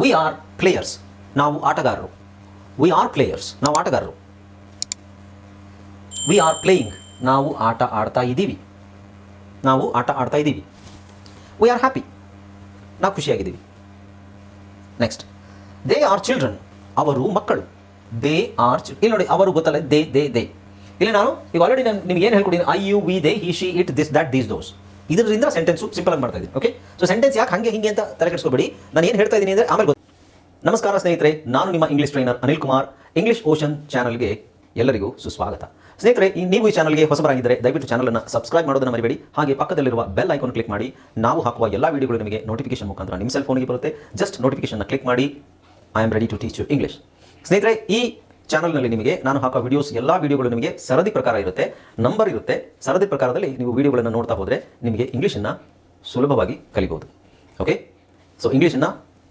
V are players ನಾವು ಆಟಗಾರರು. V are players ನಾವು ಆಟಗಾರರು. ವಿ ಆರ್ ಪ್ಲೇಯಿಂಗ್ ನಾವು ಆಟ ಆಡ್ತಾ ಇದ್ದೀವಿ. ನಾವು ಆಟ ಆಡ್ತಾ ಇದ್ದೀವಿ. ವಿ ಆರ್ ಹ್ಯಾಪಿ ನಾವು ಖುಷಿಯಾಗಿದ್ದೀವಿ. ನೆಕ್ಸ್ಟ್ ದೇ ಆರ್ ಚಿಲ್ಡ್ರನ್ ಅವರು ಮಕ್ಕಳು. ದೇ ಆರ್ ಇಲ್ಲಿ ನೋಡಿ, ಅವರು ಗೊತ್ತಲ್ಲ ದೇ ದೇ ದೇ ಇಲ್ಲಿ ನಾನು, ಈಗ ಆಲ್ರೆಡಿ ನಾನು ನಿಮ್ಗೆ ಏನು ಹೇಳ್ಕೊಡಿದ್ದೀನಿ I you we they he she it this that these those ಇದರಿಂದ ಸೆಂಟೆನ್ಸು ಸಿಂಪಲ್ ಆಗಿ ಮಾಡ್ತಾ ಇದ್ದೀನಿ ಓಕೆ ಸೊ ಸೆಂಟೆನ್ಸ್ ಯಾಕೆ ಹಂಗೆ ಹಿಂಗೆ ಅಂತ ತಲೆ ಕೆಡಿಸ್ಕೋಬೇಡಿ. ನಾನು ಏನು ಹೇಳ್ತಾ ಇದ್ದೀನಿ ಅಂದರೆ ಆಮೇಲೆ ನಮಸ್ಕಾರ ಸ್ನೇಹಿತರೆ, ನಾನು ನಿಮ್ಮ English trainer Anil Kumar English ocean ಚಾನಲ್ಗೆ ಎಲ್ಲರಿಗೂ ಸುಸ್ವಾಗತ. ಸ್ನೇಹಿತರೆ, ಈ ನೀವು ಈ ಚಾನಲ್ಗೆ ಹೊಸಬರಾಗಿದ್ದರೆ ದಯವಿಟ್ಟು ಚಾನಲನ್ನು ಸಬ್ಸ್ಕ್ರೈಬ್ ಮಾಡೋದನ್ನು ಮರಿಬೇಡಿ. ಹಾಗೆ ಪಕ್ಕದಲ್ಲಿರುವ ಬೆಲ್ ಐಕಾನ್ ಕ್ಲಿಕ್ ಮಾಡಿ. ನಾವು ಹಾಕುವ ಎಲ್ಲ ವಿಡಿಯೋಗಳು ನಿಮಗೆ ನೋಟಿಫಿಕೇಶನ್ ಮುಖಾಂತರ ನಿಮ್ಮ ಸೆಲ್ ಫೋನಿಗೆ ಬರುತ್ತೆ. ಜಸ್ಟ್ ನೋಟಿಫಿಕೇಶನ್ನ ಕ್ಲಿಕ್ ಮಾಡಿ. I am ready to teach you English ಸ್ನೇಹಿತರೆ, ಈ ಚಾನಲ್ನಲ್ಲಿ ನಿಮಗೆ ನಾನು ಹಾಕೋ ವಿಡಿಯೋಸ್ ಎಲ್ಲ ವಿಡಿಯೋಗಳು ನಿಮಗೆ ಸರದಿ ಪ್ರಕಾರ ಇರುತ್ತೆ ನಂಬರ್ ಇರುತ್ತೆ. ಸರದಿ ಪ್ರಕಾರದಲ್ಲಿ ನೀವು ವಿಡಿಯೋಗಳನ್ನು ನೋಡ್ತಾ ಹೋದರೆ ನಿಮಗೆ ಇಂಗ್ಲೀಷನ್ನು ಸುಲಭವಾಗಿ ಕಲಿಬೋದು. ಓಕೆ ಸೊ ಇಂಗ್ಲೀಷನ್ನು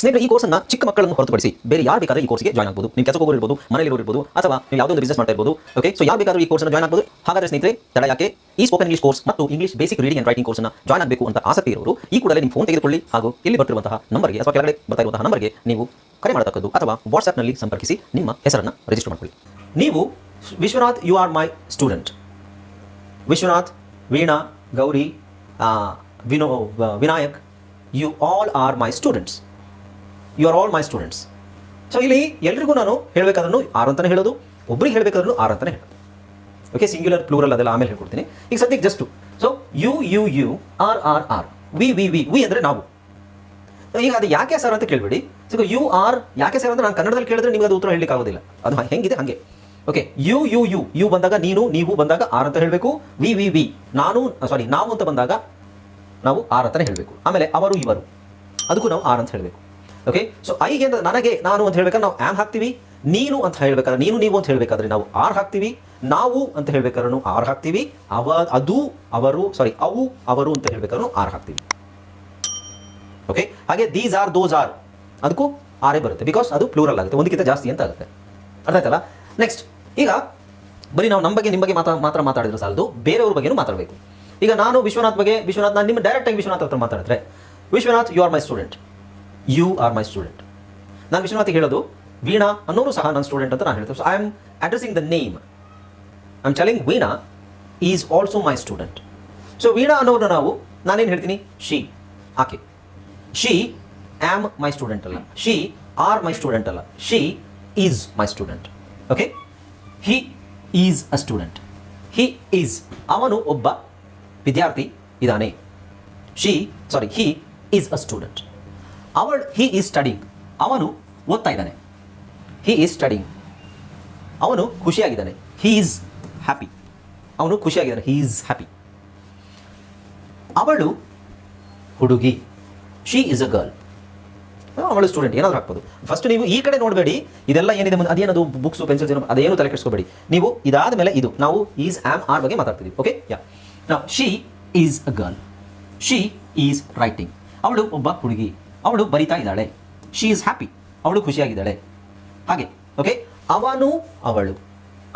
ಸ್ನೇಹಿತರೆ, ಈ ಕೋರ್ಸ್ನ ಚಿಕ್ಕ ಮಕ್ಕಳನ್ನು ಹೊರತುಪಡಿಸಿ ಬೇರೆ ಯಾರು ಬೇಕಾದ್ರೆ ಈ ಕೋರ್ಸ್ಗೆ ಜಾಯ್ನ್ ಆಗಬಹುದು ನೀವು ಕೆಲಸ ಹೋಗೋರು ಮನೆಯಲ್ಲಿ ಇರಬಹುದು ಅಥವಾ ನೀವು ಯಾವುದೋ ಒಂದು ಬಿಸ್ನೆಸ್ ಮಾಡ್ತಾ ಇರ್ಬೋದು ಓಕೆ ಸೊ ಯಾರು ಬೇಕಾದ್ರೂ ಈ ಕೋರ್ಸ್ನ ಜಾಯ್ನ್ ಆಗಬಹುದು ಹಾಗಾದ್ರೆ ಸ್ನೇಹಿತರೆ, ತಡ ಯಾಕೆ? ಈ ಸ್ಪೋಕನ್ ಇಂಗ್ಲಿಷ್ ಕೋರ್ಸ್ ಮತ್ತು English basic reading and writing ಕೋರ್ಸ್ನ ಜಾಯ್ನ್ ಆಗಬೇಕು ಅಂತ ಆಸಕ್ತಿ ಇರೋರು, ಈ ಕೂಡಲೇ ನಿಮ್ಮ ಫೋನ್ ತೆಗೆದುಕೊಳ್ಳಿ. ಹಾಗೂ ಇಲ್ಲಿ ಬರ್ತಿರುವಂತಹ ನಂಬರ್ಗೆ, ಅಥವಾ ಕೆಳಗಡೆ ಬರ್ತಾ ಇರುವಂತಹ ನಂಬರ್ಗೆ ನೀವು ಕರೆ ಮಾಡತಕ್ಕದ್ದು ಅಥವಾ ವಾಟ್ಸ್ಆಪ್ನಲ್ಲಿ ಸಂಪರ್ಕಿಸಿ ನಿಮ್ಮ ಹೆಸರನ್ನು ರಿಜಿಸ್ಟರ್ ಮಾಡಿಕೊಳ್ಳಿ. ನೀವು Vishwanath you are my student Vishwanath, Veena, Gauri Vino, Vinayak you all are my students you are all my students so ಇಲ್ಲಿ ಎಲ್ರಿಗೂ ನಾನು ಹೇಳಬೇಕಾದ್ರೂ ಆರ್ ಅಂತಲೇ ಹೇಳೋದು, ಒಬ್ರಿಗೆ ಹೇಳಬೇಕಾದ್ರೂ ಆರ್ ಅಂತಲೇ ಹೇಳೋದು. ಓಕೆ ಸಿಂಗ್ಯುಲರ್ ಪ್ಲೂರಲ್ ಅದೆಲ್ಲ ಆಮೇಲೆ ಹೇಳ್ಕೊಡ್ತೀನಿ. ಈಗ ಸದ್ಯಕ್ಕೆ just so you you you are are are we we we we ಅಂದರೆ ನಾವು. ಈಗ ಅದು ಯಾಕೆ ಸರ್ ಅಂತ ಕೇಳಬೇಡಿ. ಸೊ ಯು ಆರ್ ಯಾಕೆ ಸರ್ ಅಂತ ನಾನು ಕನ್ನಡದಲ್ಲಿ ಕೇಳಿದ್ರೆ ನಿಮಗೆ ಅದು ಉತ್ತರ ಹೇಳಲಿಕ್ಕೆ ಆಗೋದಿಲ್ಲ. ಅದು ಹೆಂಗಿದೆ ಹಾಗೆ. Okay you you you you ಬಂದಾಗ ನೀನು, ನೀವು ಬಂದಾಗ ಆರ್ ಅಂತ ಹೇಳಬೇಕು. ವಿ ವಿ ವಿ ನಾನು ಸಾರಿ ನಾವು ಅಂತ ಬಂದಾಗ ನಾವು ಆರ್ ಅಂತಲೇ ಹೇಳಬೇಕು. ಆಮೇಲೆ ಅವರು, ಇವರು. ಅದಕ್ಕೂ ನಾವು ಆರ್ ಅಂತ ಹೇಳಬೇಕು. ಓಕೆ ಸೊ ಐಗೆ ಅಂದ್ರೆ ನನಗೆ ನಾನು ಅಂತ ಹೇಳ್ಬೇಕಾದ್ರೆ ನಾವು ಆಮ್ ಹಾಕ್ತೀವಿ, ನೀನು ಅಂತ ಹೇಳ್ಬೇಕಾದ್ರೆ, ನೀನು ನೀವು ಅಂತ ಹೇಳ್ಬೇಕಾದ್ರೆ ನಾವು ಆರ್ ಹಾಕ್ತೀವಿ, ನಾವು ಅಂತ ಹೇಳ್ಬೇಕಾದ್ರೂ ಆರ್ ಹಾಕ್ತೀವಿ, ಅವ ಅದು, ಅವರು ಸಾರಿ ಅವು, ಅವರು ಅಂತ ಹೇಳ್ಬೇಕಾದ್ರೂ ಆರ್ ಹಾಕ್ತೀವಿ. ಓಕೆ ಹಾಗೆ ದೀಸ್ ಆರ್ ದೋಸ್ ಆರ್ ಅದಕ್ಕೂ ಆರೇ ಬರುತ್ತೆ. ಬಿಕಾಸ್ ಅದು ಪ್ಲೂರಲ್ ಆಗುತ್ತೆ. ಒಂದಕ್ಕಿಂತ ಜಾಸ್ತಿ ಅಂತ ಆಗುತ್ತೆ. ಅರ್ಥ ಆಯ್ತಲ್ಲ? ನೆಕ್ಸ್ಟ್ ಈಗ ಬರೀ ನಾವು ನಮ್ಮ ಬಗ್ಗೆ ನಿಮ್ಮ ಬಗ್ಗೆ ಮಾತ್ರ ಮಾತ್ರ ಮಾತಾಡಿದ್ರೆ ಸಾಲದು. ಬೇರೆಯವ್ರ ಬಗ್ಗೆನೂ ಮಾತಾಡಬೇಕು. ಈಗ ನಾನು ವಿಶ್ವನಾಥ್ ಬಗ್ಗೆ ವಿಶ್ವನಾಥ್, ನಾನು ನಿಮ್ಮ ಡೈರೆಕ್ಟ್ ಆಗಿ ವಿಶ್ವನಾಥ್ ಹತ್ರ ಮಾತಾಡಿದ್ರೆ, Vishwanath you are my student you are my student ನಾನು ವಿಶ್ವನಾಥ್ ಹೇಳೋದು ವೀಣಾ ಅನ್ನೋರು ಸಹ ನನ್ನ ಸ್ಟೂಡೆಂಟ್ ಅಂತ ನಾನು ಹೇಳ್ತೇನೆ. So I am addressing the name I am Veena is also my student so Veena ಅನ್ನೋರನ್ನ ನಾವು, ನಾನೇನು ಹೇಳ್ತೀನಿ? ಶಿ ಆಕೆ ಶಿ ಆಮ್ ಮೈ ಸ್ಟೂಡೆಂಟ್ ಅಲ್ಲ. ಶಿ ಆರ್ ಮೈ ಸ್ಟೂಡೆಂಟ್ ಅಲ್ಲ. She is my student okay he is a student he is ಅವನು ಒಬ್ಬ ವಿದ್ಯಾರ್ಥಿ ಇದ್ದಾನೆ. She sorry he is a student ಅವಳು ಹಿ ಈಸ್ ಸ್ಟಡಿಂಗ್ ಅವನು ಓದ್ತಾ ಇದ್ದಾನೆ. ಹಿ ಈಸ್ ಸ್ಟಡಿಂಗ್ ಅವನು ಖುಷಿಯಾಗಿದ್ದಾನೆ. ಹಿ ಈಸ್ ಹ್ಯಾಪಿ ಅವನು ಖುಷಿಯಾಗಿದ್ದಾನೆ. ಹಿ ಈಸ್ ಹ್ಯಾಪಿ ಅವಳು ಹುಡುಗಿ. ಶಿ ಈಸ್ ಅ ಗರ್ಲ್ ಅವಳು ಸ್ಟೂಡೆಂಟ್ ಏನಾದರೂ ಹಾಕ್ಬೋದು ಫಸ್ಟ್ ನೀವು ಈ ಕಡೆ ನೋಡಬೇಡಿ. ಇದೆಲ್ಲ ಏನಿದೆ ಮುಂದೆ? ಅದೇನದು? ಬುಕ್ಸು ಪೆನ್ಸಿಲ್ಸ್ ಏನೋ? ಅದೇನು ತಲೆ ಕೆಡಿಸ್ಕೋಬೇಡಿ. ನೀವು ಇದಾದ ಮೇಲೆ ಇದು. ನಾವು ಈಸ್ ಆಮ್ ಆರ್ ಬಗ್ಗೆ ಮಾತಾಡ್ತೀವಿ ಓಕೆ ಯಾ ನಾವು she is a girl she is writing ಅವಳು ಒಬ್ಬ ಹುಡುಗಿ. ಅವಳು ಬರಿತಾ ಇದ್ದಾಳೆ ಶಿ ಈಸ್ ಹ್ಯಾಪಿ ಅವಳು ಖುಷಿಯಾಗಿದ್ದಾಳೆ ಹಾಗೆ ಓಕೆ ಅವನು ಅವಳು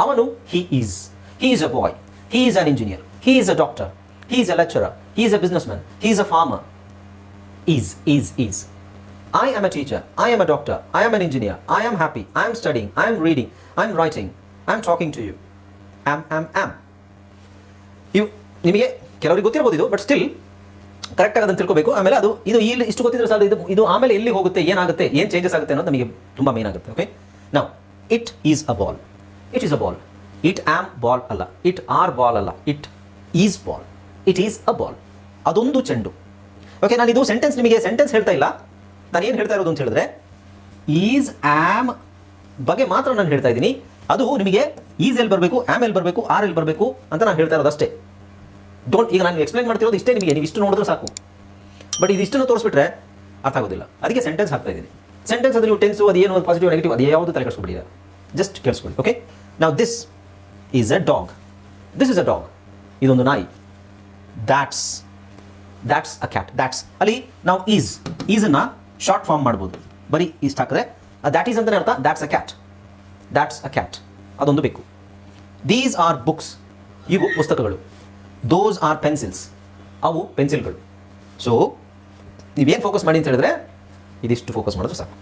ಅವನು he is he is a boy he is an engineer he is a doctor he is a lecturer he is a businessman he is a farmer is, is. I am a teacher. I am a doctor. I am an engineer. I am happy. I am studying. I am reading. I am writing. I am talking to you. Am, am, am. ಇವು ನಿಮಗೆ ಕೆಲವರಿಗೆ ಗೊತ್ತಿರ್ಬೋದು ಇದು but still ಕರೆಕ್ಟಾಗಿ ಅದನ್ನು ತಿಳ್ಕೋಬೇಕು. ಆಮೇಲೆ ಅದು, ಇದು ಇಲ್ಲಿ ಇಷ್ಟು ಗೊತ್ತಿದ್ರೆ ಸಾಲ ಇದು ಇದು ಆಮೇಲೆ ಎಲ್ಲಿ ಹೋಗುತ್ತೆ, ಏನಾಗುತ್ತೆ, ಏನು ಚೇಂಜಸ್ ಆಗುತ್ತೆ ಅನ್ನೋದು ನಮಗೆ ತುಂಬ ಮೇನ್ ಆಗುತ್ತೆ ಓಕೆ ನಾವು it is a ball it is a ball it am ball ಅಲ್ಲ. ಇಟ್ ಆರ್ ಬಾಲ್ ಅಲ್ಲ. It is ball it is a ball ಅದೊಂದು ಚೆಂಡು. ಓಕೆ ನಾನು ಇದು ಸೆಂಟೆನ್ಸ್ ನಿಮಗೆ ಸೆಂಟೆನ್ಸ್ ಹೇಳ್ತಾ ಇಲ್ಲ. ನಾನು ಏನು ಹೇಳ್ತಾ ಇರೋದು ಅಂತ ಹೇಳಿದ್ರೆ ಈಸ್ ಆಮ್ ಬಗ್ಗೆ ಮಾತ್ರ ನಾನು ಹೇಳ್ತಾ ಇದ್ದೀನಿ. ಅದು ನಿಮಗೆ ಈಸ್ ಎಲ್ಲಿ ಬರಬೇಕು ಆಮ್ ಎಲ್ಲಿ ಬರಬೇಕು ಆರ್ ಎಲ್ಲಿ ಬರಬೇಕು ಅಂತ ನಾನು ಹೇಳ್ತಾ ಇರೋದು ಅಷ್ಟೇ. ಡೋಂಟ್ ಈಗ ನಾನು ಎಕ್ಸ್ಪ್ಲೈನ್ ಮಾಡ್ತಿರೋದು ಇಷ್ಟೇ ನಿಮಗೆ, ನೀವು ಇಷ್ಟು ನೋಡಿದ್ರೆ ಸಾಕು. ಬಟ್ ಇದಿಷ್ಟನ್ನು ತೋರಿಸ್ಬಿಟ್ರೆ ಅರ್ಥ ಆಗೋದಿಲ್ಲ. ಅದಕ್ಕೆ ಸೆಂಟೆನ್ಸ್ ಹಾಕ್ತಾ ಇದ್ದೀನಿ. ಸೆಂಟೆನ್ಸ್ ಅದು ನೀವು ಟೆನ್ಸು ಅದು ಏನು ಪಾಸಿಟಿವ್ ನೆಗೆಟಿವ್ ಅದು ಯಾವುದು ತಲೆ ಜಸ್ಟ್ ಕೇಳಿಸ್ಕೊಳ್ಳಿ ಓಕೆ ನಾವು this is a dog this is a dog ಇದೊಂದು ನಾಯಿ. That's that's a cat that's ಅಲ್ಲಿ ನಾವು ಈಸ್ ಈಸನ್ನು ಶಾರ್ಟ್ ಫಾರ್ಮ್ ಮಾಡ್ಬೋದು. ಬರೀ ಇಷ್ಟು ಹಾಕಿದ್ರೆ ದ್ಯಾಟ್ ಈಸ್ ಅಂತಲೇ ಅರ್ಥ that's a cat that's a cat ಅದೊಂದು ಬೇಕು ದೀಸ್ ಆರ್ ಬುಕ್ಸ್ ಇವು ಪುಸ್ತಕಗಳು. ದೋಸ್ ಆರ್ ಪೆನ್ಸಿಲ್ಸ್ ಅವು ಪೆನ್ಸಿಲ್ಗಳು. ಸೊ ನೀವೇನು ಫೋಕಸ್ ಮಾಡಿ ಅಂತ ಹೇಳಿದ್ರೆ, ಇದಿಷ್ಟು ಫೋಕಸ್ ಮಾಡಿದ್ರೆ ಸಾಕು.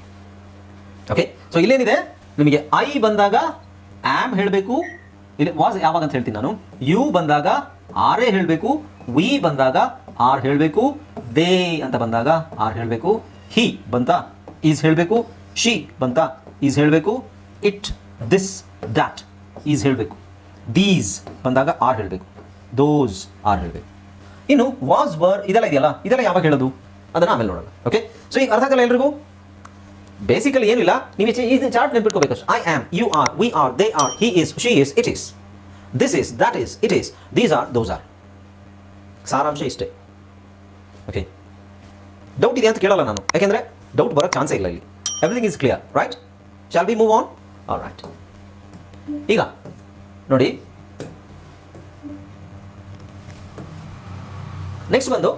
ಓಕೆ ಸೊ ಇಲ್ಲೇನಿದೆ? ನಿಮಗೆ ಐ ಬಂದಾಗ ಆಮ್ ಹೇಳಬೇಕು. ಇಲ್ಲಿ ವಾಸ್ ಯಾವಾಗ ಅಂತ ಹೇಳ್ತೀನಿ ನಾನು. ಯು ಬಂದಾಗ ಆರ್ ಎ ಹೇಳಬೇಕು. ವಿ ಬಂದಾಗ ಆರ್ ಹೇಳಬೇಕು. ದೇ ಅಂತ ಬಂದಾಗ ಆರ್ ಹೇಳಬೇಕು. ಹಿ ಬಂತ ಈಸ್ ಹೇಳಬೇಕು. ಶಿ ಬಂತ ಈಸ್ ಹೇಳಬೇಕು. ಇಟ್ ದಿಸ್ ದ್ಯಾಟ್ ಈಸ್ ಹೇಳಬೇಕು. ದೀಸ್ ಬಂದಾಗ ಆರ್ ಹೇಳಬೇಕು. ದೋಸ್ ಆರ್ ಹೇಳಬೇಕು ಇನ್ನು ವಾಸ್ ವರ್ ಇದೆಲ್ಲ ಇದೆಯಲ್ಲ? ಇದೆಲ್ಲ ಯಾವಾಗ ಹೇಳೋದು? ಅದನ್ನು ಆಮೇಲೆ ನೋಡೋಣ. ಓಕೆ ಸೊ ಈಗ ಅರ್ಥ ಆಗಲ್ಲ ಎಲ್ರಿಗೂ? ಬೇಸಿಕಲಿ ಏನಿಲ್ಲ? ನೀವು ಈ chart ನೆನ್ಪಿಟ್ಕೋಬೇಕು I am you are we are they are he is she is it is this is that is it is these are those are ಸಾರಾಂಶ ಇಷ್ಟೇ. ಓಕೆ ಡೌಟ್ ಇದೆ ಅಂತ ಕೇಳಲ್ಲ ನಾನು. ಯಾಕೆಂದ್ರೆ ಡೌಟ್ ಬರೋ ಚಾನ್ಸೇ ಇಲ್ಲ ಇಲ್ಲಿ. Everything is clear right shall be move on all right ಈಗ, ನೋಡಿ ನೆಕ್ಸ್ಟ್ ಬಂದು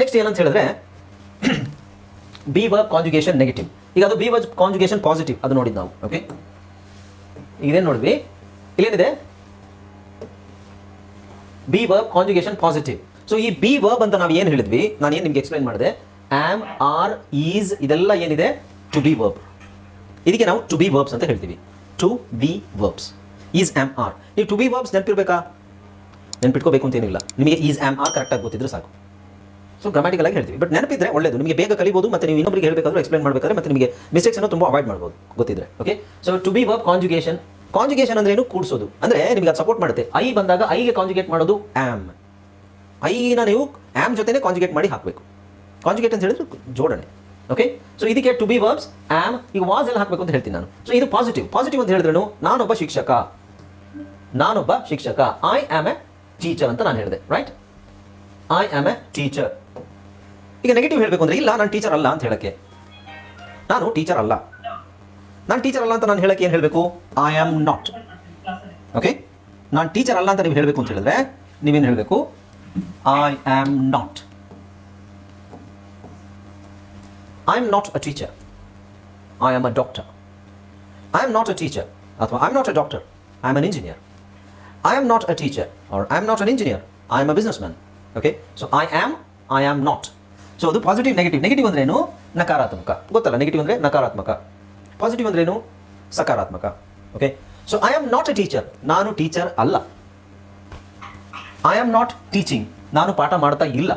ನೆಕ್ಸ್ಟ್ ಏನಂತ ಹೇಳಿದ್ರೆ ಬಿ ವರ್ಬ್ ಕಾಂಜುಗೇಷನ್ ನೆಗೆಟಿವ್ ಈಗ ಅದು ಬಿ ವರ್ಬ್ ಕಾಂಜುಗೇಷನ್ ಪಾಸಿಟಿವ್ ಅದು ನೋಡಿದ್ದು ನಾವು ಓಕೆ ಇದೇನು ನೋಡಿದ್ವಿ? ಇಲ್ಲೇನಿದೆ? Be verb conjugation positive so ಈ ಬಿ ವರ್ಬ್ ಅಂತ ನಾವು ಏನು ಹೇಳಿದ್ವಿ? ನಾನು ಏನು ನಿಮ್ಗೆ ಎಕ್ಸ್ಪ್ಲೈನ್ ಮಾಡಿದೆ? ಆಮ್ ಆರ್ ಈಸ್ ಇದೆಲ್ಲ ಏನಿದೆ? ಟು ಬಿ ವರ್ಬ್ ಇದಕ್ಕೆ ನಾವು ಟು ಬಿ ವರ್ಬ್ಸ್ ಅಂತ ಹೇಳ್ತೀವಿ. To be verbs is am are ನೀವು ಟು ಬಿ ವರ್ಬ್ಸ್ ನೆನಪಿರ್ಬೇಕಾ? ನೆನ್ಪಿಟ್ಕೋಬೇಕು ಅಂತ ಏನಿಲ್ಲ. ನಿಮಗೆ ಈಸ್ ಆಮ್ ಆರ್ ಕರೆಕ್ಟಾಗಿ ಗೊತ್ತಿದ್ರೆ ಸಾಕು. ಸೊ ಗ್ರಾಮ್ಯಾಟಿಕಲ್ ಆಗಿ ಹೇಳ್ತೀವಿ. ಬಟ್ ನೆನಪಿದ್ರೆ ಒಳ್ಳೇದು. ನಿಮಗೆ ಬೇಗ ಕಲಿಬೋದು, ಮತ್ತೆ ನೀವು ಇನ್ನೊಬ್ಬರಿಗೆ ಹೇಳಬೇಕಾದ್ರೆ ಎಕ್ಸ್ಪ್ಲೈನ್ ಮಾಡಬೇಕಾದ್ರೆ, ಮತ್ತೆ ನಿಮಗೆ ಮಿಸ್ಟೇಕ್ಸ್ ಅನ್ನು ತುಂಬ ಅವಾಯ್ಡ್ ಮಾಡ್ಬೋದು. ಗೊತ್ತಿದ್ರೆ. Okay so to be verb conjugation conjugation ಅಂದ್ರೆ ಏನು? ಕೂಡಿಸೋದು. ಅಂದ್ರೆ ನಿಮಗೆ ಅದು ಸಪೋರ್ಟ್ ಮಾಡುತ್ತೆ. ಐ ಬಂದಾಗ ಐಗೆ ಕಾಂಜುಗೇಟ್ ಮಾಡೋದು ಆಮ್ ಐನ ನೀವು ಆಮ್ ಜೊತೆನೇ ಕಾಂಜುಗೇಟ್ ಮಾಡಿ ಹಾಕಬೇಕು. ಕಾಂಜುಗೇಟ್ ಅಂತ ಹೇಳಿದ್ರೆ ಜೋಡಣೆ. ಓಕೆ ಸೊ ಇದಕ್ಕೆ ಟು ಬಿ ವರ್ಬ್ಸ್ ಆಮ್ ಈಗ ವಾಸ್ ಎಲ್ಲ ಹಾಕಬೇಕು ಅಂತ ಹೇಳ್ತೀನಿ ನಾನು. ಸೊ ಇದು ಪಾಸಿಟಿವ್ ಪಾಸಿಟಿವ್ ಅಂತ ಹೇಳಿದ್ರೆ ನಾನೊಬ್ಬ ಶಿಕ್ಷಕ. ನಾನೊಬ್ಬ ಶಿಕ್ಷಕ. ಐ ಆಮ್ ಎ ಟೀಚರ್ ಅಂತ ನಾನು ಹೇಳಿದೆ right I am a teacher ಈಗ ನೆಗೆಟಿವ್ ಹೇಳಬೇಕು ಅಂದ್ರೆ, ಇಲ್ಲ, ನಾನು ಟೀಚರ್ ಅಲ್ಲ ಅಂತ ಹೇಳಕ್ಕೆ. ನಾನು ಟೀಚರ್ ಅಲ್ಲ. ನಾನು ಟೀಚರ್ ಅಲ್ಲ ಅಂತ ನಾನು ಹೇಳಕ್ಕೆ ಏನು ಹೇಳಬೇಕು? ಐ ಆಮ್ ನಾಟ್ ಓಕೆ ನಾನು ಟೀಚರ್ ಅಲ್ಲ ಅಂತ ನೀವು ಹೇಳಬೇಕು ಅಂತ ಹೇಳಿದ್ರೆ, ನೀವೇನು ಹೇಳಬೇಕು? I am not I am not a teacher I am a doctor I am not a teacher ಅಥವಾ I am not a doctor I am an engineer I am not a teacher or I am not an engineer. I am a businessman. Okay? So I am, I am not. So ಅದು positive negative negative ಅಂದ್ರೇನು ನಕಾರಾತ್ಮಕ. ಗೊತ್ತಲ್ಲ? Negative ಅಂದರೆ ನಕಾರಾತ್ಮಕ. Positive ಅಂದ್ರೇನು ಸಕಾರಾತ್ಮಕ. Okay so I am not a teacher ನಾನು teacher ಅಲ್ಲ. ಐ ಆಮ್ ನಾಟ್ ಟೀಚಿಂಗ್ ನಾನು ಪಾಠ ಮಾಡ್ತಾ ಇಲ್ಲ.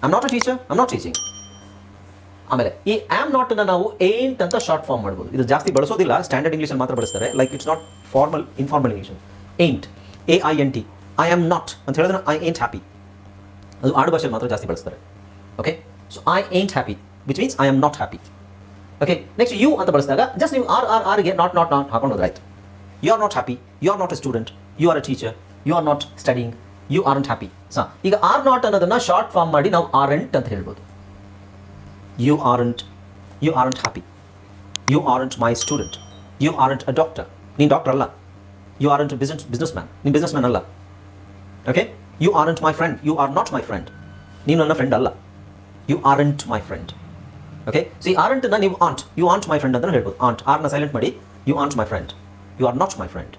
I am not a teacher I not teaching ಆಮೇಲೆ ಈ ಆಮ್ ನಾಟ್ನ ನಾವು ಏಂಟ್ ಅಂತ ಶಾರ್ಟ್ ಫಾರ್ಮ್ ಮಾಡ್ಬೋದು. ಇದು ಜಾಸ್ತಿ ಬಳಸೋದಿಲ್ಲ. ಸ್ಟ್ಯಾಂಡರ್ಡ್ ಇಂಗ್ಲೀಷ್ ಮಾತ್ರ ಬಳಸ್ತಾರೆ. Like it's not formal informal English ain't A I N T I am not ಅಂತ ಹೇಳಿದ್ರೆ ಐ ಏಂಟ್ ಹ್ಯಾಪಿ ಅದು ಆಡು ಭಾಷೆಯಲ್ಲಿ ಮಾತ್ರ ಜಾಸ್ತಿ ಬಳಸ್ತಾರೆ. Okay so I ain't happy which means I am not happy okay next you ಅಂತ ಬಳಸಿದಾಗ ಜಸ್ಟ್ ನೀವು ಆರ್ ಆರ್ ಆರ್ಗೆ ನಾಟ್ ನಾಟ್ ನಾಟ್ ಹಾಕೊಂಡು ಹೋದ್ರಾಯ್ತು you are not happy you are not a student you are a teacher you are not studying you are happy so ಈಗ are not ಅನ್ನೋದನ್ನ short form ಮಾಡಿ ನಾವು R ಅಂತ ಹೇಳ್ಬೋದು. You aren't. You aren't happy. You aren't my student you aren't a doctor ನೀನು doctor ಅಲ್ಲ. You aren't business businessman ನಿಮ್ಮ businessman ಅಲ್ಲ. Okay you aren't my friend you are not my friend ನೀನು ನನ್ನ friend ಅಲ್ಲ. You aren't my friend okay see ಆರಂಟ್ನ ನೀವು ain't you ain't my friend ಅಂತ ಹೇಳ್ಬೋದು. ಆಂಟ್ ಆರ್ನ ಸೈಲೆಂಟ್ ಮಾಡಿ. You ain't my friend you are not my friend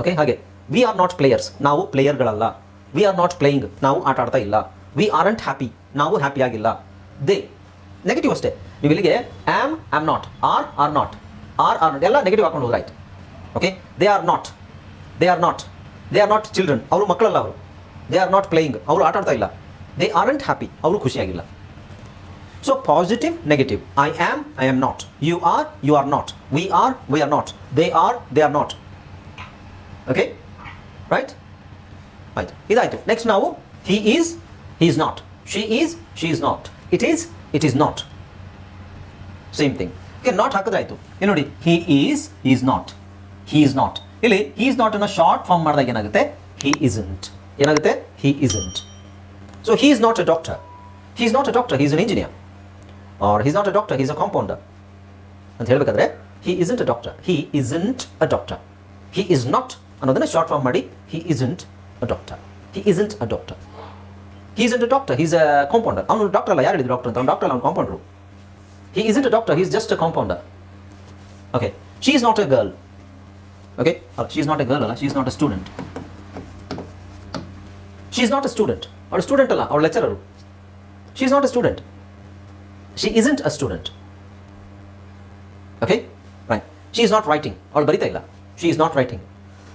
okay ಹಾಗೆ. We are not players ನಾವು ಪ್ಲೇಯರ್ಗಳಲ್ಲ. ವಿ ಆರ್ ನಾಟ್ ಪ್ಲೇಯಿಂಗ್ ನಾವು ಆಟ ಆಡ್ತಾ ಇಲ್ಲ. ವಿ ಆರಂಟ್ ಹ್ಯಾಪಿ ನಾವು ಹ್ಯಾಪಿ ಆಗಿಲ್ಲ. ದೇ ನೆಗೆಟಿವ್ ಅಷ್ಟೇ. ನೀವು ಇಲ್ಲಿಗೆ am am not are are not are are ಎಲ್ಲ ನೆಗೆಟಿವ್ ಹಾಕೊಂಡು ಹೋದ್ರಾಯ್ತು okay they are not they are not they are not children ಅವರು ಮಕ್ಕಳಲ್ಲ ಅವರು. ದೇ ಆರ್ ನಾಟ್ ಪ್ಲೇಯಿಂಗ್ ಅವರು ಆಟ ಆಡ್ತಾ ಇಲ್ಲ. ದೇ ಆರಂಟ್ ಹ್ಯಾಪಿ ಅವರು ಖುಷಿಯಾಗಿಲ್ಲ. So positive negative I am I am not you are you are not we are we are not they are they are not okay right ಆಯ್ತು ಇದಾಯಿತು. Next ನಾವು he is he is not she is she is not it is it is not same thing okay not ಹಾಕಿದ್ರಾಯ್ತು ಇಲ್ಲಿ ನೋಡಿ? He is is not he is not ಇಲ್ಲಿ he is not ಅನ್ನ short form ಮಾಡಿದಾಗ ಏನಾಗುತ್ತೆ? He isn't ಏನಾಗುತ್ತೆ? He isn't so he is not a doctor he is not a doctor he is an engineer or he is not a doctor he is a compounder ಅಂತ ಹೇಳಬೇಕಾದ್ರೆ he isn't a doctor he isn't a doctor he is not ಅನ್ನೋದನ್ನ short form ಮಾಡಿ he isn't a doctor he isn't a doctor he isn't a doctor he's a compounder ಅವನು doctor ಅಲ್ಲ. ಯಾರು ಹೇಳಿದ್ರು doctor ಅಂತ? ಅವ್ನು ಡಾಕ್ಟರ್ ಅವ್ನು compounder he isn't a doctor he is just a compounder okay she is not a girl. Okay, or she's not a girl, ಅಲ್ಲ is not a student. is not a student. ಅವಳು student ಅಲ್ಲ ಅವಳು lecturer she is not a student she isn't a student okay right she is not writing ಅವಳು ಬರಿತಾ ಇಲ್ಲ she is not writing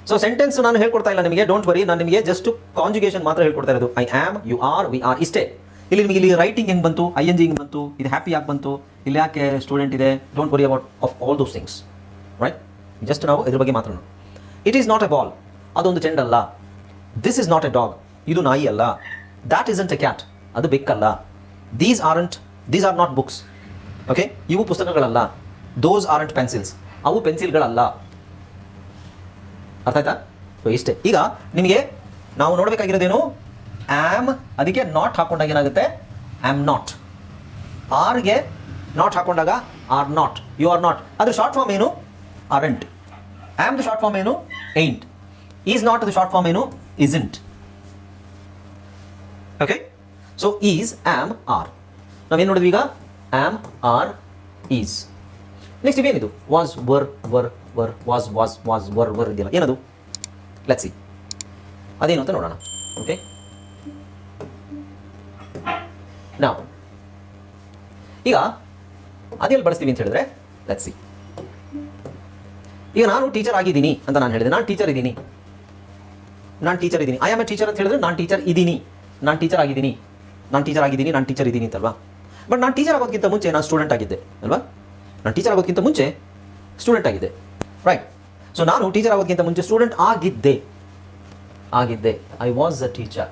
so sentence ನಾನು ಹೇಳ್ಕೊಡ್ತಾ ಇಲ್ಲ ನಿಮಗೆ. ಡೋಂಟ್ ವರಿ ನಾನು ನಿಮಗೆ ಜಸ್ಟ್ ಕಾಂಜುಗೇಷನ್ ಮಾತ್ರ ಹೇಳ್ಕೊಡ್ತಾ ಇರೋದು. I am you are we are ಇಷ್ಟೇ ಇಲ್ಲಿ ನಿಮಗೆ ಇಲ್ಲಿ ರೈಟಿಂಗ್ ಹೆಂಗೆ ಬಂತು? ಐ ಎನ್ ಜಿ ಹೆಂಗೆ ಬಂತು? ಇದು ಹ್ಯಾಪಿ ಯಾಕೆ ಬಂತು? ಇಲ್ಲಿ ಯಾಕೆ ಸ್ಟೂಡೆಂಟ್ ಇದೆ? Don't worry about of all those things right just ನಾವು ಇದ್ರ ಬಗ್ಗೆ ಮಾತಾಡೋಣ it is not a ball ಅದೊಂದು ಚೆಂಡಲ್ಲ. This is not a dog ಇದು ನಾಯಿ ಅಲ್ಲ. ದ್ಯಾಟ್ ಇಸಂಟ್ ಎ ಕ್ಯಾಟ್ ಅದು ಬೆಕ್ಕಲ್ಲ. These aren't these are not books okay ಇವು ಪುಸ್ತಕಗಳಲ್ಲ. ದೋಸ್ ಆರಂಟ್ ಪೆನ್ಸಿಲ್ಸ್ ಅವು ಪೆನ್ಸಿಲ್ಗಳಲ್ಲ. ಅರ್ಥ ಆಯ್ತಾ? ಸೊ ಇಷ್ಟೇ. ಈಗ ನಿಮಗೆ ನಾವು ನೋಡಬೇಕಾಗಿರೋದೇನು? ಆಮ್ ಅದಕ್ಕೆ ನಾಟ್ ಹಾಕೊಂಡಾಗ ಏನಾಗುತ್ತೆ? ಆಮ್ ನಾಟ್ ಆರ್ಗೆ not ಹಾಕೊಂಡಾಗ are not you are not ಅದ್ರ ಶಾರ್ಟ್ ಫಾರ್ಮ್ ಏನು? Aren't am the short form ಏನು ain't is not the short form ಏನು isn't okay so is am are ನಾವೇನು ನೋಡಿದ್ವಿ ಈಗ? Am are is next ಇವೇನಿದು was were were were was was was were were ಇದೆಯಲ್ಲ. ಏನದು? Let see ಅದೇನು ಅಂತ ನೋಡೋಣ. ಓಕೆ ನಾವು ಈಗ ಅದೆಲ್ಲಿ ಬಳಸ್ತೀವಿ ಅಂತ ಹೇಳಿದ್ರೆ ಲೆಟ್ ಸಿ ಈಗ ನಾನು ಟೀಚರ್ ಆಗಿದ್ದೀನಿ ಅಂತ ನಾನು ಹೇಳಿದೆ ನಾನು ಟೀಚರ್ ಇದ್ದೀನಿ ನಾನು ಟೀಚರ್ ಇದ್ದೀನಿ ಐ ಆಮ್ ಎ ಟೀಚರ್ ಅಂತ ಹೇಳಿದ್ರೆ ನಾನು ಟೀಚರ್ ಇದ್ದೀನಿ ನಾನು ಟೀಚರ್ ಆಗಿದ್ದೀನಿ ನಾನು ಟೀಚರ್ ಆಗಿದ್ದೀನಿ ನಾನು ಟೀಚರ್ ಇದ್ದೀನಿ ಅಂತಲ್ವಾ ಬಟ್ ನಾನು ಟೀಚರ್ ಆಗೋದಕ್ಕಿಂತ ಮುಂಚೆ ನಾನು ಸ್ಟೂಡೆಂಟ್ ಆಗಿದ್ದೆ ಅಲ್ವಾ ನಾನು ಟೀಚರ್ ಆಗೋದಕ್ಕಿಂತ ಮುಂಚೆ ಸ್ಟೂಡೆಂಟ್ ಆಗಿದ್ದೆ ರೈಟ್ ಸೊ ನಾನು ಟೀಚರ್ ಆಗೋದಕ್ಕಿಂತ ಮುಂಚೆ ಸ್ಟೂಡೆಂಟ್ ಆಗಿದ್ದೆ ಆಗಿದ್ದೆ ಐ ವಾಸ್ ಅ ಟೀಚರ್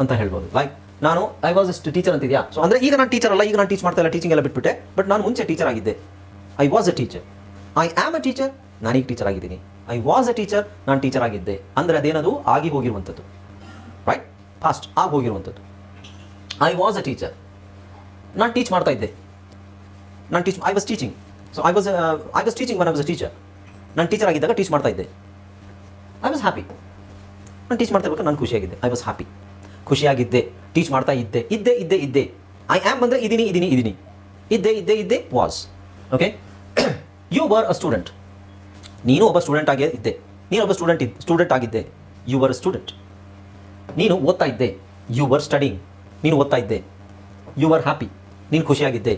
ಅಂತ ಹೇಳ್ಬೋದು ಲೈಕ್ ನಾನು ಐ ವಾಸ್ ಅಸ್ಟ್ ಟೀಚರ್ ಅಂತಿದೆಯಾ ಸೊ ಅಂದರೆ ಈಗ ನಾನು ಟೀಚರ್ ಅಲ್ಲ ಈಗ ನಾನು ಟೀಚ್ ಮಾಡ್ತಾ ಇಲ್ಲ ಟೀಚಿಂಗ್ ಎಲ್ಲ ಬಿಟ್ಬಿಟ್ಟೆ ಬಟ್ ನಾನು ಮುಂಚೆ ಟೀಚರ್ ಆಗಿದ್ದೆ I was a teacher I am a teacher ನಾನೀಗ ಟೀಚರ್ ಆಗಿದ್ದೀನಿ. ಐ ವಾಸ್ ಅ ಟೀಚರ್ ನಾನು ಟೀಚರ್ ಆಗಿದ್ದೆ. ಅಂದರೆ ಅದೇನದು? ಆಗಿ ಹೋಗಿರುವಂಥದ್ದು. ರೈಟ್ ಫಾಸ್ಟ್ ಆಗಿ ಹೋಗಿರುವಂಥದ್ದು. ಐ ವಾಸ್ ಅ ಟೀಚರ್ ನಾನು ಟೀಚ್ ಮಾಡ್ತಾ ಇದ್ದೆ. ನಾನು teach I was teaching so I was I was teaching one I was a teacher ನಾನು ಟೀಚರ್ ಆಗಿದ್ದಾಗ ಟೀಚ್ ಮಾಡ್ತಾ ಇದ್ದೆ. ಐ ವಾಸ್ ಹ್ಯಾಪಿ ನಾನು ಟೀಚ್ ಮಾಡ್ತಾ ಇರ್ಬೇಕು, ನಾನು ಖುಷಿಯಾಗಿದ್ದೆ. ಐ ವಾಸ್ ಹ್ಯಾಪಿ ಖುಷಿಯಾಗಿದ್ದೆ. ಟೀಚ್ ಮಾಡ್ತಾ ಇದ್ದೆ. ಇದ್ದೆ ಇದ್ದೆ ಇದ್ದೆ. ಐ ಆಮ್ ಅಂದರೆ ಇದೀನಿ ಇದೀನಿ ಇದೀನಿ ಇದ್ದೆ ಇದ್ದೆ ಇದ್ದೆ was okay you were a student ನೀನು ಒಬ್ಬ ಸ್ಟೂಡೆಂಟ್ ಆಗೇ ಇದ್ದೆ. ನೀನು ಒಬ್ಬ ಸ್ಟೂಡೆಂಟ್ ಸ್ಟೂಡೆಂಟ್ ಆಗಿದ್ದೆ. ಯು ವರ್ ಸ್ಟೂಡೆಂಟ್ ನೀನು ಓದ್ತಾ ಇದ್ದೆ. ಯು ವರ್ ಸ್ಟಡಿಂಗ್ ನೀನು ಓದ್ತಾ ಇದ್ದೆ. ಯು ವರ್ ಹ್ಯಾಪಿ ನೀನು ಖುಷಿಯಾಗಿದ್ದೆ.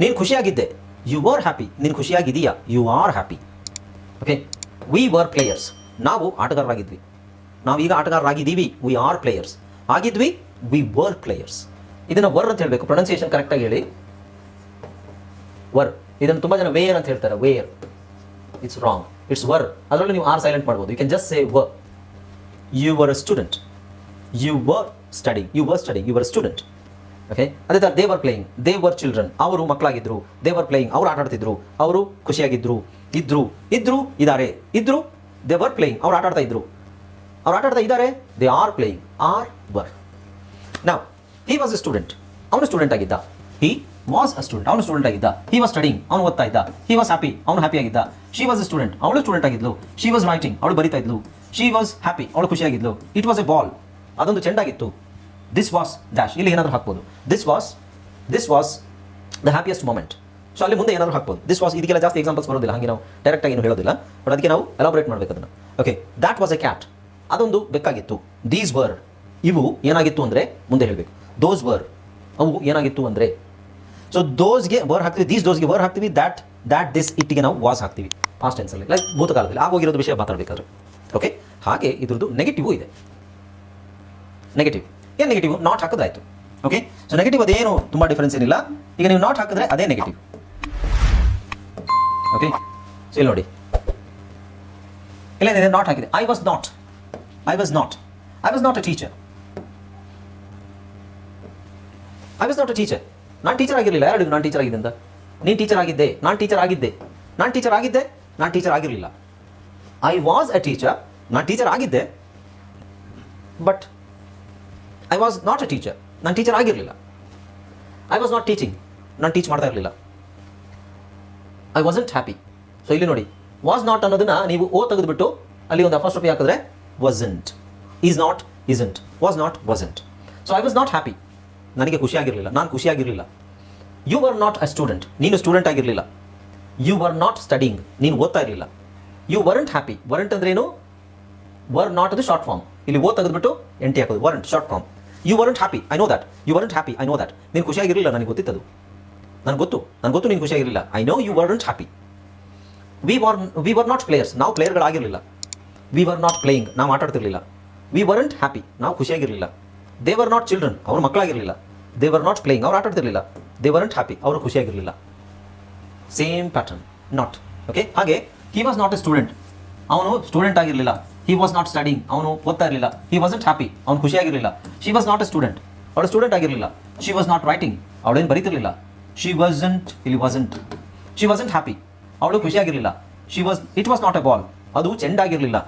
ನೀನು ಖುಷಿಯಾಗಿದ್ದೆ. ಯು ವರ್ ಹ್ಯಾಪಿ ನೀನು ಖುಷಿಯಾಗಿದೆಯಾ you are happy okay we were players ನಾವು ಆಟಗಾರರಾಗಿದ್ವಿ. ನಾವೀಗ ಆಟಗಾರರಾಗಿದ್ದೀವಿ. ವಿ ಆರ್ ಪ್ಲೇಯರ್ಸ್ ಆಗಿದ್ವಿ. ವಿ ವರ್ ಪ್ಲೇಯರ್ಸ್ ಇದನ್ನು ವರ್ ಅಂತ ಹೇಳಬೇಕು. ಪ್ರೊನೌನ್ಸಿಯೇಷನ್ ಕರೆಕ್ಟಾಗಿ ಹೇಳಿ. ವರ್ ಇದನ್ನು ತುಂಬ ಜನ ವೇರ್ ಅಂತ ಹೇಳ್ತಾರೆ where it's wrong it's were ಅದರಲ್ಲಿ ನೀವು ಆರ್ ಸೈಲೆಂಟ್ ಮಾಡ್ಬೋದು. You can just say were you were a student you were study you were study you were student okay ಅದೇ ಥರ they were playing they were children ಅವರು ಮಕ್ಕಳಾಗಿದ್ರು. They were playing ಅವರು ಆಟ ಆಡ್ತಿದ್ರು. ಅವರು ಖುಷಿಯಾಗಿದ್ರು. ಇದ್ರು. ಇದ್ರು ಇದ್ದಾರೆ ಇದ್ರು ದೇ ವರ್ ಪ್ಲೇಯಿಂಗ್ ಅವ್ರು ಆಟ ಆಡ್ತಾ ಇದ್ರು. ಅವ್ರು ಆಟ ಆಡ್ತಾ ಇದ್ದಾರೆ they are playing are were ನಾವು ಹಿ ವಾಸ್ ಎ ಸ್ಟೂಡೆಂಟ್ ಅವನು ಸ್ಟೂಡೆಂಟ್ ಆಗಿದ್ದ. ಹಿ ವಾಸ್ ಅ ಸ್ಟೂಡೆಂಟ್ ಅವನು ಸ್ಟೂಡೆಂಟ್ ಆಗಿದ್ದ. ಹಿ ವಾಸ್ ಸ್ಟಡಿಂಗ್ ಅವನು ಓದ್ತಾ ಇದ್ದ. ಹಿ ವಾಸ್ ಹ್ಯಾಪಿ ಅವನು ಹ್ಯಾಪಿ ಆಗಿದ್ದ. ಶಿ ವಾಸ್ ಎ ಸ್ಟೂಡೆಂಟ್ ಅವಳು ಸ್ಟೂಡೆಂಟ್ ಆಗಿದ್ಲು. ಶಿ ವಾಸ್ ರೈಟಿಂಗ್ ಅವಳು ಬರಿತಾ ಇದ್ಲು. ಶಿ ವಾಸ್ ಹ್ಯಾಪಿ ಅವಳು ಖುಷಿಯಾಗಿದ್ಲು. ಇಟ್ ವಾಸ್ ಎ ಬಾಲ್ ಅದೊಂದು ಚೆಂಡಾಗಿತ್ತು ದಿಸ್ ವಾಸ್ ಡ್ಯಾಶ್ ಇಲ್ಲಿ ಏನಾದರೂ ಹಾಕ್ಬೋದು. This was this was the happiest moment so ಅಲ್ಲಿ ಮುಂದೆ ಏನಾದರೂ ಹಾಕ್ಬೋದು. ದಿಸ್ ವಾಸ್ ಇದಕ್ಕೆಲ್ಲ ಜಾಸ್ತಿ ಎಕ್ಸಾಂಪಲ್ಸ್ ಬರೋದಿಲ್ಲ. ಹಾಗೆ ನಾವು ಡೈರೆಕ್ಟಾಗಿ ಏನು ಹೇಳೋದಿಲ್ಲ. ಬಟ್ ಅದಕ್ಕೆ ನಾವು ಎಲಾಬ್ರೇಟ್ ಮಾಡಬೇಕು ಅದನ್ನು okay that was a cat ಅದೊಂದು ಬೆಕ್ಕಾಗಿತ್ತು. ದೀಸ್ ವರ್ ಇವು ಏನಾಗಿತ್ತು ಅಂದರೆ, ಮುಂದೆ ಹೇಳಬೇಕು. ದೋಸ್ ವರ್ ಅವು ಏನಾಗಿತ್ತು ಅಂದರೆ ಸೊ ದೋಸ್ಗೆ ವರ್ ಹಾಕ್ತೀವಿ. ದೀಸ್ ದೋಸ್ಗೆ ವರ್ ಹಾಕ್ತೀವಿ. ದ್ಯಾಟ್ ದ್ಯಾಟ್ ದಿಸ್ ಇಟ್ಟಿಗೆ ನಾವು ವಾಸ್ ಹಾಕ್ತೀವಿ. Past ಟೆನ್ಸಲ್ಲಿ like ಭೂತಕಾಲದಲ್ಲಿ. ಆಗೋಗಿರೋದು ವಿಷಯ ಮಾತಾಡಬೇಕಾದ್ರೆ. ಓಕೆ ಹಾಗೆ ಇದ್ರದ್ದು ನೆಗೆಟಿವ್ ಇದೆ. ನೆಗೆಟಿವ್ ಏನು ನೆಗೆಟಿವ್ ನಾಟ್ ಹಾಕೋದಾಯ್ತು. ಓಕೆ ಸೊ ನೆಗೆಟಿವ್ ಅದೇನು? ತುಂಬ ಡಿಫರೆನ್ಸ್ ಏನಿಲ್ಲ. ಈಗ ನೀವು ನಾಟ್ ಹಾಕಿದ್ರೆ ಅದೇ ನೆಗೆಟಿವ್ ಓಕೆ ಸೊ ಇಲ್ಲಿ ನೋಡಿ. ಇದೆ ನಾಟ್ ಹಾಕಿದೆ. I was not I was not I was not a teacher I was not a teacher ನಾನು ಟೀಚರ್ ಆಗಿರಲಿಲ್ಲ, ಯಾರು ನಾನು ಟೀಚರ್ ಆಗಿದ್ದೆ ಅಂತ? ನೀನು ಟೀಚರ್ ಆಗಿದ್ದೆ, ನಾನು ಟೀಚರ್ ಆಗಿದ್ದೆ. ನಾನು ಟೀಚರ್ ಆಗಿದ್ದೆ, ನಾನು ಟೀಚರ್ ಆಗಿರಲಿಲ್ಲ. ಐ ವಾಸ್ ಅ ಟೀಚರ್ ನಾನು ಟೀಚರ್ ಆಗಿದ್ದೆ. But I was not a teacher ನಾನು ಟೀಚರ್ ಆಗಿರಲಿಲ್ಲ. ಐ ವಾಸ್ ನಾಟ್ ಟೀಚಿಂಗ್ ನಾನು ಟೀಚ್ ಮಾಡ್ತಾ ಇರಲಿಲ್ಲ. ಐ ವಾಸಂಟ್ ಹ್ಯಾಪಿ ಸೊ ಇಲ್ಲಿ ನೋಡಿ ವಾಸ್ ನಾಟ್ ಅನ್ನೋದನ್ನ ನೀವು ಓ ತೆಗೆದುಬಿಟ್ಟು ಅಲ್ಲಿ ಒಂದು ಅಫಾಸ್ಟ್ರಫಿ ಹಾಕಿದ್ರೆ wasn't is not isn't was not wasn't so I was not happy ನನಗೆ ಖುಷಿಯಾಗಿರಲಿಲ್ಲ. ನಾನು ಖುಷಿಯಾಗಿರಲಿಲ್ಲ. You are not a student ನೀನು ಸ್ಟೂಡೆಂಟ್ ಆಗಿರಲಿಲ್ಲ. ಯು ಆರ್ ನಾಟ್ ಸ್ಟಡಿಂಗ್ ನೀನು ಓದ್ತಾ ಇರಲಿಲ್ಲ. ಯು ವರಂಟ್ ಹ್ಯಾಪಿ ವರಂಟ್ ಅಂದ್ರೆ ಏನು? ವರ್ ನಾಟ್ ಅದು ಶಾರ್ಟ್ ಫಾರ್ಮ್ ಇಲ್ಲಿ ಓದ್ ತೆಗೆದ್ಬಿಟ್ಟು ಎಂಟಿ ಹಾಕೋದು. Weren't short form you weren't happy I know that you weren't happy I know that ನೀನು ಖುಷಿಯಾಗಿರಲಿಲ್ಲ ನನಗೆ ಗೊತ್ತಿತ್ತದು. ನನಗೆ ಗೊತ್ತು. ನನಗೆ ಗೊತ್ತು ನೀನು ಖುಷಿಯಾಗಿರಲಿಲ್ಲ. I know you weren't happy we were we were not players ನಾವು ಪ್ಲೇಯರ್ಗಳಾಗಿರಲಿಲ್ಲ. ವಿ ವರ್ ನಾಟ್ ಪ್ಲೇಯಿಂಗ್ ನಾವು ಆಟಾಡ್ತಿರಲಿಲ್ಲ. ವಿ ವರಂಟ್ ಹ್ಯಾಪಿ ನಾವು ಖುಷಿಯಾಗಿರಲಿಲ್ಲ. ದೇ ವರ್ ನಾಟ್ ಚಿಲ್ಡ್ರನ್ ಅವ್ರ ಮಕ್ಕಳಾಗಿರಲಿಲ್ಲ. ದೇ ವರ್ ನಾಟ್ ಪ್ಲೇಯಿಂಗ್ ಅವ್ರು ಆಟಾಡ್ತಿರ್ಲಿಲ್ಲ. ದೇ ಅಂಟ್ ಹ್ಯಾಪಿ ಅವರು ಖುಷಿಯಾಗಿರಲಿಲ್ಲ. ಸೇಮ್ ಪ್ಯಾಟರ್ನ್ ನಾಟ್ ಓಕೆ ಹಾಗೆ he was not a student ಅವನು ಸ್ಟೂಡೆಂಟ್ ಆಗಿರಲಿಲ್ಲ. ಹಿ ವಾಸ್ ನಾಟ್ ಸ್ಟಡಿಂಗ್ ಅವನು ಓದ್ತಾ ಇರಲಿಲ್ಲ. ಹಿ ವಾಸಂಟ್ ಹ್ಯಾಪಿ ಅವ್ನು ಖುಷಿಯಾಗಿರಲಿಲ್ಲ. She was not a student ಅವಳು ಸ್ಟೂಡೆಂಟ್ ಆಗಿರಲಿಲ್ಲ. ಶಿ ವಾಸ್ ನಾಟ್ ರೈಟಿಂಗ್ ಅವಳೇನು ಬರೀತಿರಲಿಲ್ಲ. ಶಿ ವಾಸಂಟ್ ಇಲ್ಲಿ ವಾಸಂಟ್ ಶಿ ವಾಸಂಟ್ ಹ್ಯಾಪಿ ಅವಳು ಖುಷಿಯಾಗಿರಲಿಲ್ಲ. She was it was not a ball ಅದು ಚೆಂಡಾಗಿರಲಿಲ್ಲ.